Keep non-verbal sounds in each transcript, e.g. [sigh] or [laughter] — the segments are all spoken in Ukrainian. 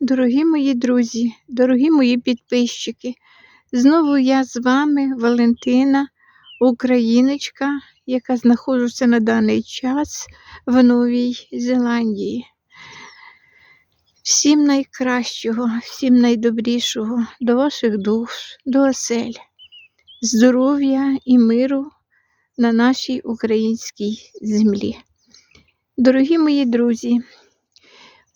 Дорогі мої друзі, дорогі мої підписчики, знову я з вами, Валентина, україночка, яка знаходжуся на даний час в Новій Зеландії. Всім найкращого, всім найдобрішого до ваших душ, до осель, здоров'я і миру на нашій українській землі. Дорогі мої друзі,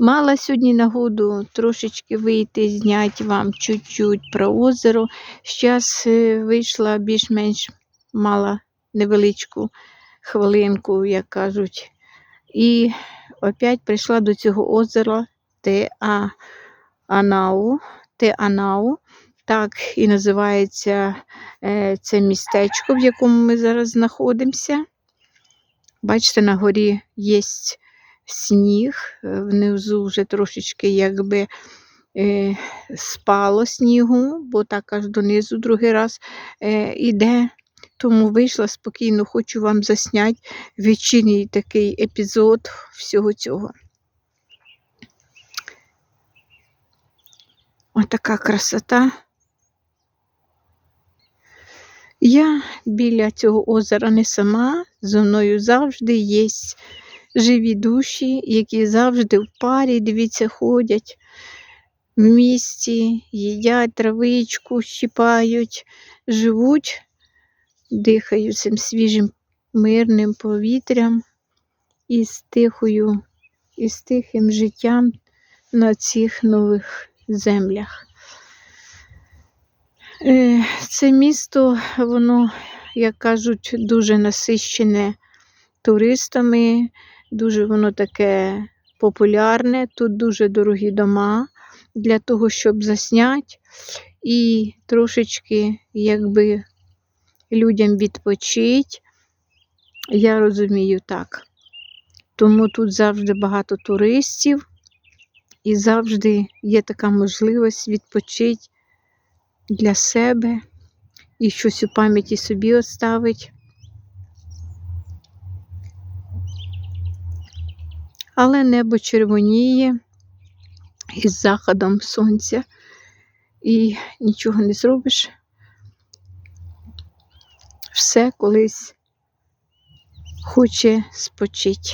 Мала сьогодні нагоду трошечки вийти, зняти вам чуть-чуть про озеро. Зараз вийшла більш-менш мала невеличку хвилинку, як кажуть. І опять прийшла до цього озера Те-Анау. Те-Анау. Так і називається е, це містечко, в якому ми зараз знаходимося. Бачите, на горі є сніг, е, внизу вже трошечки якби е, спало снігу, бо так аж донизу другий раз е, іде. Тому вийшла спокійно, хочу вам засняти вечірній такий епізод всього цього. Отака красота. Я біля цього озера не сама, зо мною завжди є живі душі, які завжди в парі, дивіться, ходять в місті, їдять травичку, щіпають, живуть, дихають цим свіжим мирним повітрям і з тихою, і з тихим життям на цих нових землях. Е, Це місто, воно, як кажуть, дуже насищене туристами, дуже воно таке популярне. Тут дуже дорогі дома для того, щоб засняти. І трошечки, якби людям відпочити, я розумію так. Тому тут завжди багато туристів, і завжди є така можливість відпочити для себе і щось у пам'яті собі оставить. Але небо червоніє із заходом сонця, і нічого не зробиш. Все колись хоче спочити.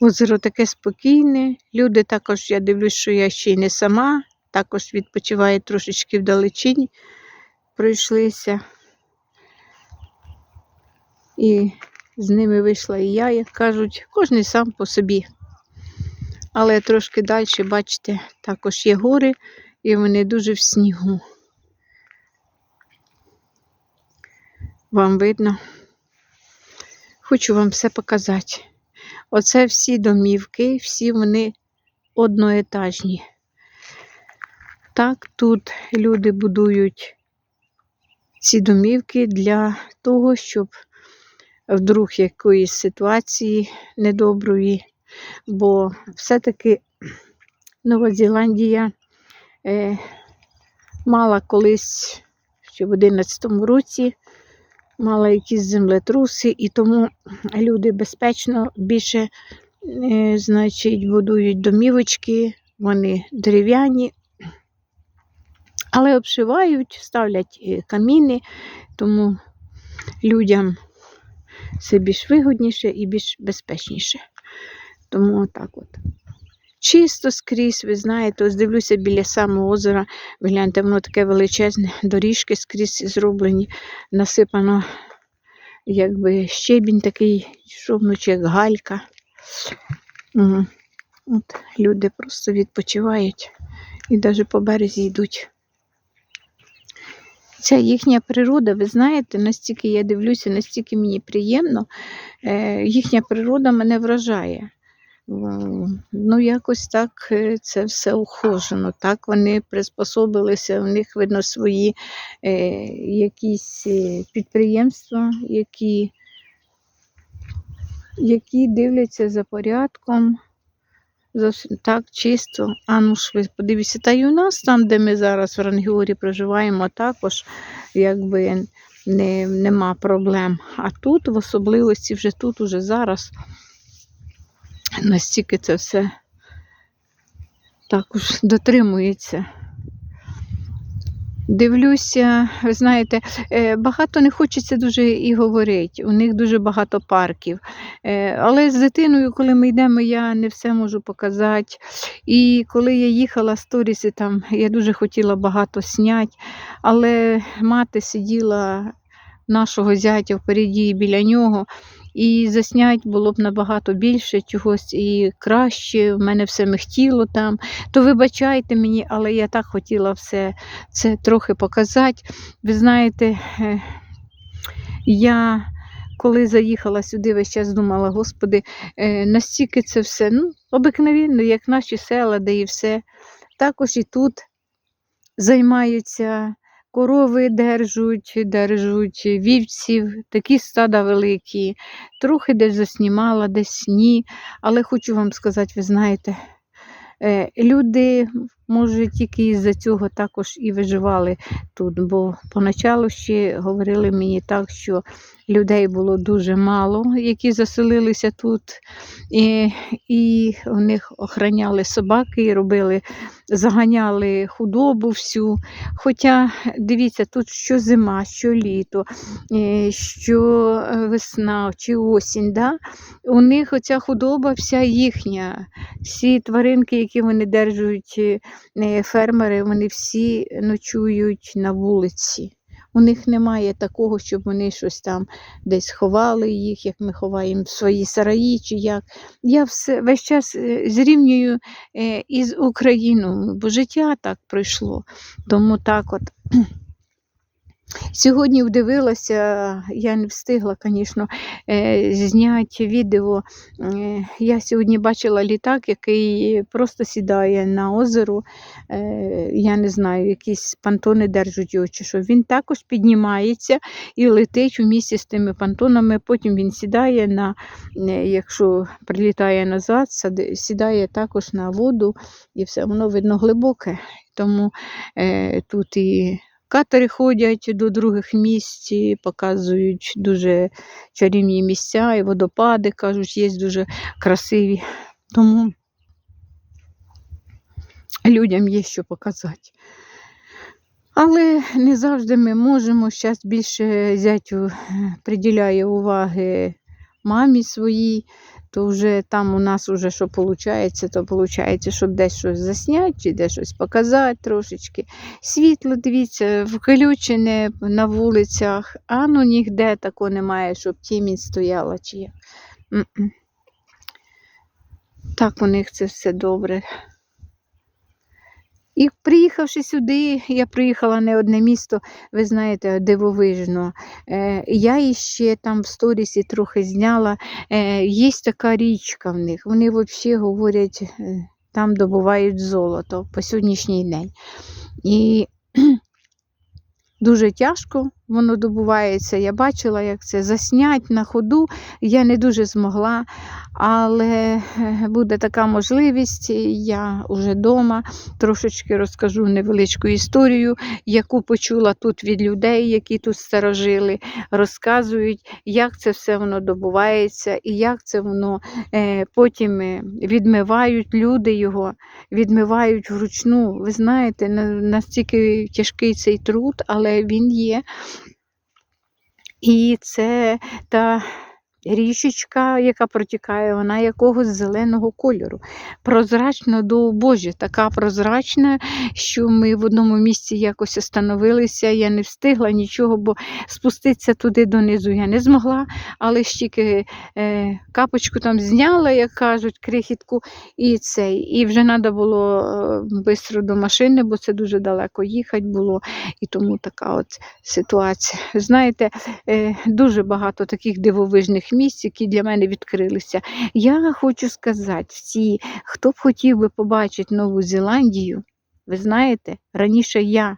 Озеро таке спокійне. Люди також, я дивлюсь, що я ще й не сама, також відпочивають трошечки вдалечінь, пройшлися. І з ними вийшла і я, як кажуть, кожен сам по собі. Але трошки далі, бачите, також є гори, і вони дуже в снігу. Вам видно? Хочу вам все показати. Оце всі домівки, всі вони одноетажні. Так, тут люди будують ці домівки для того, щоб вдруг якоїсь ситуації недоброї, бо все-таки Нова Зеландія е, мала колись ще в 11 році, мала якісь землетруси, і тому люди безпечно більше, е, значить, будують домівочки, вони дерев'яні. Але обшивають, ставлять е, каміни, тому людям це більш вигодніше і більш безпечніше. Тому отак от. Чисто скрізь, ви знаєте, ось дивлюся біля самого озера, гляньте, воно таке величезне, доріжки скрізь зроблені, насипано, якби щебінь такий, що вночі, як галька. От Люди просто відпочивають і навіть по березі йдуть. Ця їхня природа, ви знаєте, настільки я дивлюся, настільки мені приємно, е, їхня природа мене вражає. Ну, якось так е, це все ухожено. Так вони приспособилися, у них видно свої е, якісь е, підприємства, які, які дивляться за порядком. Зовсім так чисто. А ну ж ви подивіться, та й у нас там, де ми зараз в Рангіорі проживаємо, також якби не, нема проблем. А тут, в особливості, вже тут, уже зараз, настільки це все також дотримується. Дивлюся, ви знаєте, е, багато не хочеться дуже і говорити. У них дуже багато парків. Е, Але з дитиною, коли ми йдемо, я не все можу показати. І коли я їхала сторіси, там я дуже хотіла багато сняти, але мати сиділа нашого зятя впереді біля нього. І заснять було б набагато більше чогось і краще. В мене все михтіло там. То вибачайте мені, але я так хотіла все це трохи показати. Ви знаєте, е, я коли заїхала сюди, весь час думала, господи, е, настільки це все ну, обикновенно, як наші села, де і все. Також і тут займаються. Корови держуть, держуть вівців, такі стада великі. Трохи десь заснімала, десь ні. Але хочу вам сказати, ви знаєте, е, люди, може, тільки із-за цього також і виживали тут, бо поначалу ще говорили мені так, що людей було дуже мало, які заселилися тут, і, і у них охороняли собаки, і робили, заганяли худобу всю. Хоча, дивіться, тут що зима, що літо, е, що е, весна чи осінь. Да? У них оця худоба вся їхня. Всі тваринки, які вони держать, е, фермери, вони всі ночують на вулиці. У них немає такого, щоб вони щось там десь ховали їх, як ми ховаємо свої сараї чи як. Я все весь час е, зрівнюю е, із Україною, бо життя так пройшло. Тому так от. Сьогодні вдивилася, я не встигла, звісно, зняти відео. Е, Я сьогодні бачила літак, який просто сідає на озеро. Е, Я не знаю, якісь пантони держать його чи що. Він також піднімається і летить у місці з тими пантонами. Потім він сідає на, е, якщо прилітає назад, сідає також на воду і все воно видно глибоке. Тому е, тут і Катери ходять до других місць, показують дуже чарівні місця, і водопади, кажуть, є дуже красиві. Тому людям є що показати. Але не завжди ми можемо. Зараз більше зятю приділяє уваги мамі своїй, то вже там у нас вже що виходить, то виходить, щоб десь щось засняти чи десь щось показати трошечки. Світло, дивіться, включене на вулицях, а ну ніде такого немає, щоб тімінь стояла чи як. Так у них це все добре. І приїхавши сюди, я приїхала не одне місто, ви знаєте, дивовижно. Е, я іще там в сторісі трохи зняла. Е, є така річка в них. Вони взагалі говорять, е, там добувають золото по сьогоднішній день. І [clears throat] дуже тяжко воно добувається. Я бачила, як це заснять на ходу. Я не дуже змогла, але е, буде така можливість. Я вже вдома трошечки розкажу невеличку історію, яку почула тут від людей, які тут старожили, розказують, як це все воно добувається і як це воно е, потім е, відмивають люди його, відмивають вручну. Ви знаєте, на- настільки тяжкий цей труд, але він є. І це та річечка, яка протікає, вона якогось зеленого кольору. Прозрачно до Божі, така прозрачна, що ми в одному місці якось остановилися. Я не встигла нічого, бо спуститися туди донизу я не змогла, але тільки е, капочку там зняла, як кажуть, крихітку, і цей. І вже треба було швидко до машини, бо це дуже далеко їхати було. І тому така от ситуація. Знаєте, е, дуже багато таких дивовижних місць, які для мене відкрилися. Я хочу сказати, всі, хто б хотів би побачити Нову Зеландію, ви знаєте, раніше я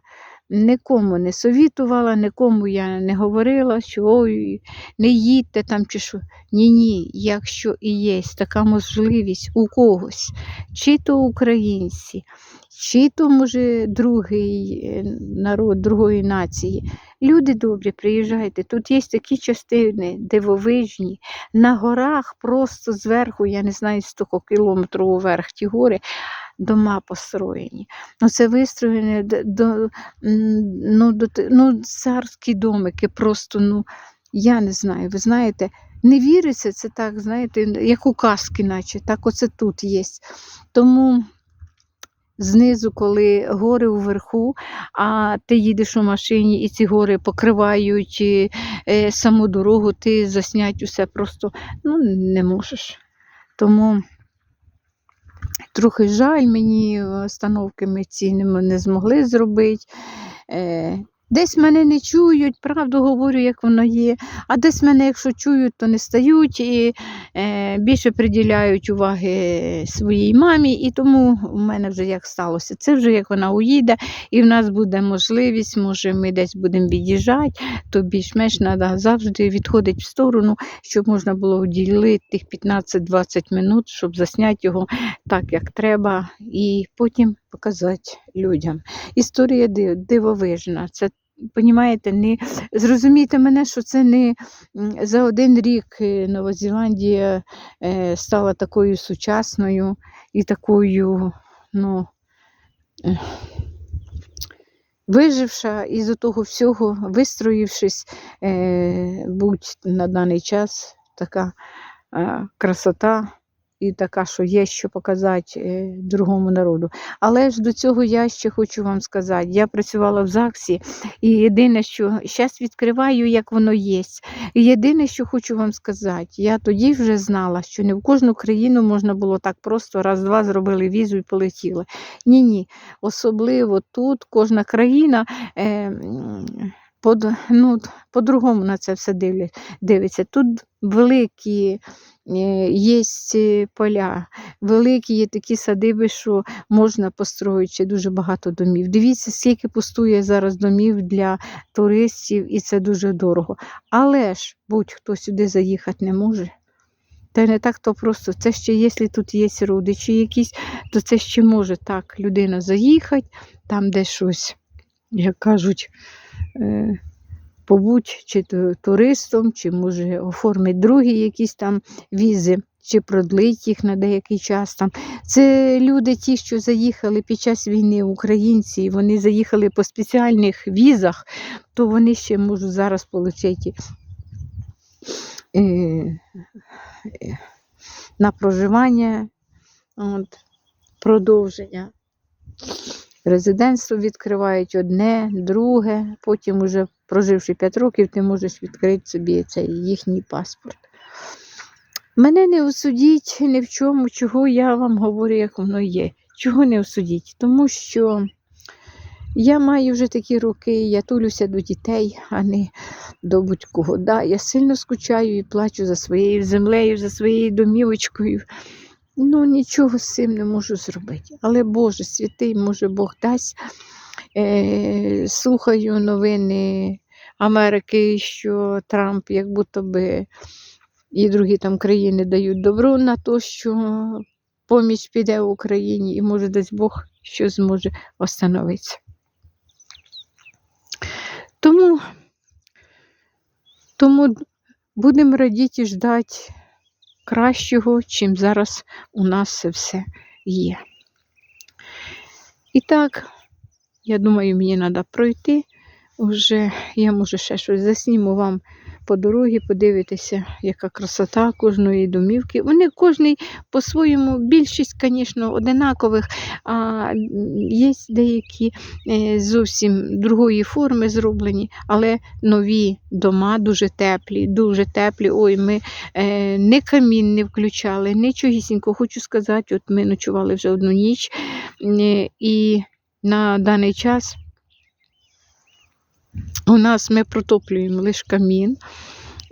нікому не совітувала, нікому я не говорила, що ой, не їдьте там чи що. Ні-ні, якщо і є така можливість у когось, чи то українці, чи то, може, другий е, народ, другої нації. Люди добрі, приїжджайте. Тут є такі частини дивовижні. На горах просто зверху, я не знаю, 100 кілометрів вверх ті гори. дома построєні. Ну, це вистроєні до, ну, до, ну, царські домики, просто, ну, я не знаю, ви знаєте, не віриться, це так, знаєте, як у казки, наче, так оце тут є. Тому знизу, коли гори вверху, а ти їдеш у машині і ці гори покривають е, е, саму дорогу, ти заснять усе просто ну, не можеш. Тому трохи жаль, мені остановки ми ці не змогли зробити. Десь мене не чують, правду говорю, як воно є. А десь мене, якщо чують, то не стають і е, більше приділяють уваги своїй мамі. І тому в мене вже як сталося. Це вже як вона уїде, і в нас буде можливість, може, ми десь будемо від'їжджати, то більш-менш треба завжди відходити в сторону, щоб можна було вділити тих 15-20 минут, щоб засняти його так, як треба, і потім показати людям. Історія ди- дивовижна. Це Понімаєте, не зрозумійте мене, що це не за один рік е, Нова Зеландія е, стала такою сучасною і такою, ну, виживша із того всього, вистроївшись, е, будь на даний час така красота і така, що є що показати е, другому народу. Але ж до цього я ще хочу вам сказати: я працювала в ЗАГСі, і єдине, що зараз відкриваю, як воно є. І єдине, що хочу вам сказати, я тоді вже знала, що не в кожну країну можна було так просто раз-два зробили візу і полетіли. Ні, ні. Особливо тут кожна країна. Е, м, под, ну, по-другому на це все дивиться. Тут великі е, є поля, великі є такі садиби, що можна построїти дуже багато домів. Дивіться, скільки пустує зараз домів для туристів, і це дуже дорого. Але ж будь-хто сюди заїхати не може. Та не так то просто. Це ще, якщо тут є родичі якісь, то це ще може так людина заїхати, там де щось, як кажуть, е, побудь чи туристом, чи може оформить другі якісь там візи, чи продлить їх на деякий час. Там. Це люди, ті, що заїхали під час війни, українці, вони заїхали по спеціальних візах, то вони ще можуть зараз отримати е, е, на проживання, от, продовження. Резидентство відкривають одне, друге, потім, уже проживши 5 років, ти можеш відкрити собі цей їхній паспорт. Мене не осудіть ні в чому, чого я вам говорю, як воно є. Чого не осудіть? Тому що я маю вже такі роки, я тулюся до дітей, а не до будь-кого. Да, я сильно скучаю і плачу за своєю землею, за своєю домівочкою. Ну, нічого з цим не можу зробити. Але Боже святий, може Бог дасть. Е, слухаю новини Америки, що Трамп, як будто би і другі там країни дають добро на те, що поміч піде в Україні, і може дасть Бог, що зможе остановитися. Тому, тому будемо радіти ждати кращого, чим зараз у нас це все є. І так, я думаю, мені треба пройти. Уже я може ще щось засніму вам по дорозі, подивитися, яка красота кожної домівки. Вони кожний по-своєму, більшість, звісно, одинакових, а є деякі е, зовсім другої форми зроблені, але нові дома дуже теплі, дуже теплі. Ой, ми е, не камін не включали, нічогісінько. Хочу сказати, от ми ночували вже одну ніч, е, і на даний час у нас ми протоплюємо лише камін.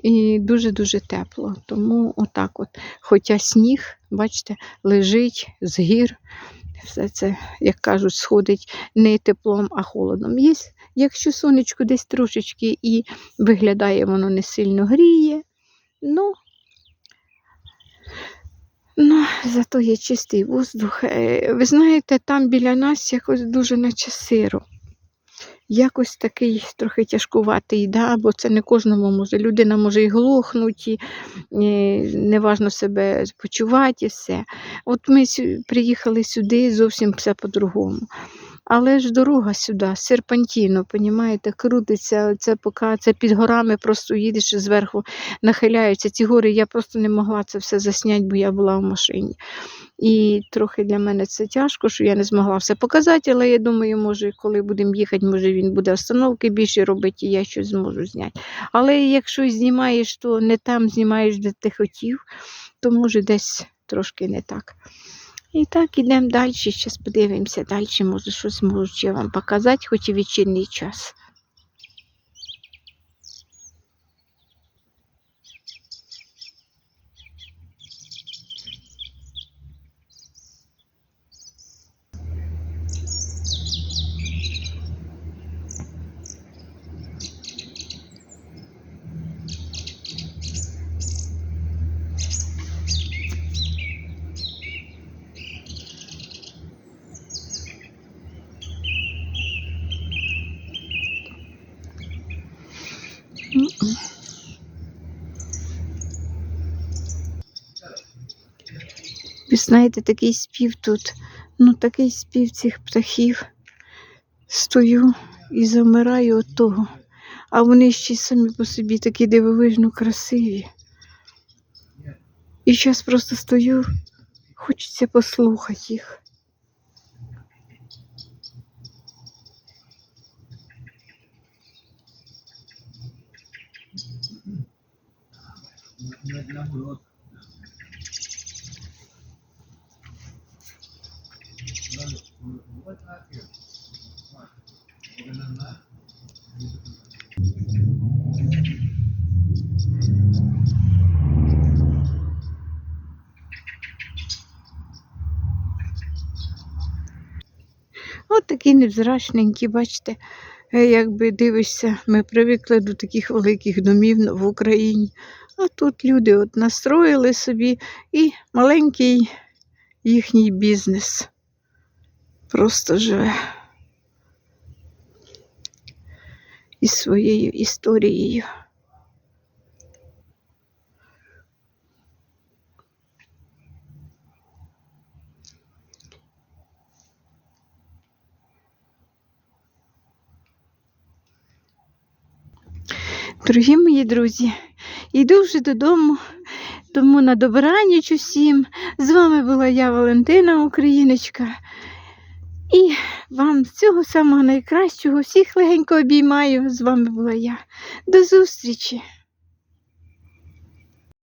І дуже-дуже тепло. Тому отак от. Хоча сніг, бачите, лежить з гір. Все це, як кажуть, сходить не теплом, а холодом. Є, якщо сонечко десь трошечки і виглядає, воно не сильно гріє. Ну, ну зато є чистий воздух. Е, Ви знаєте, там біля нас якось дуже наче сиро. Якось такий трохи тяжкуватий, да? бо це не кожному може. Людина може і глохнути, і, неважно себе почувати і все. От ми приїхали сюди, зовсім все по-другому. Але ж дорога сюди, серпантіно, понімаєте, крутиться, це поки це під горами просто їдеш зверху нахиляються. Ці гори я просто не могла це все засняти, бо я була в машині. І трохи для мене це тяжко, що я не змогла все показати, але я думаю, може, коли будемо їхати, може він буде остановки більше робити, і я щось зможу зняти. Але якщо знімаєш, то не там знімаєш, де ти хотів, то може десь трошки не так. І так, ідемо далі, зараз подивимося далі, може щось можу я вам показати, хоч і вечірній час. Знаєте, такий спів тут, ну такий спів цих птахів. Стою і замираю від того. А вони ще самі по собі такі дивовижно красиві. І зараз просто стою, хочеться послухати їх. От такі невзрачненькі, бачите, е, якби дивишся, ми привикли до таких великих домів в Україні. А тут люди от настроїли собі і маленький їхній бізнес просто живе із своєю історією. Дорогі мої друзі, йду вже додому, тому на добраніч усім. З вами була я, Валентина Україночка. І вам всього самого найкращого, всіх легенько обіймаю. З вами була я. До зустрічі!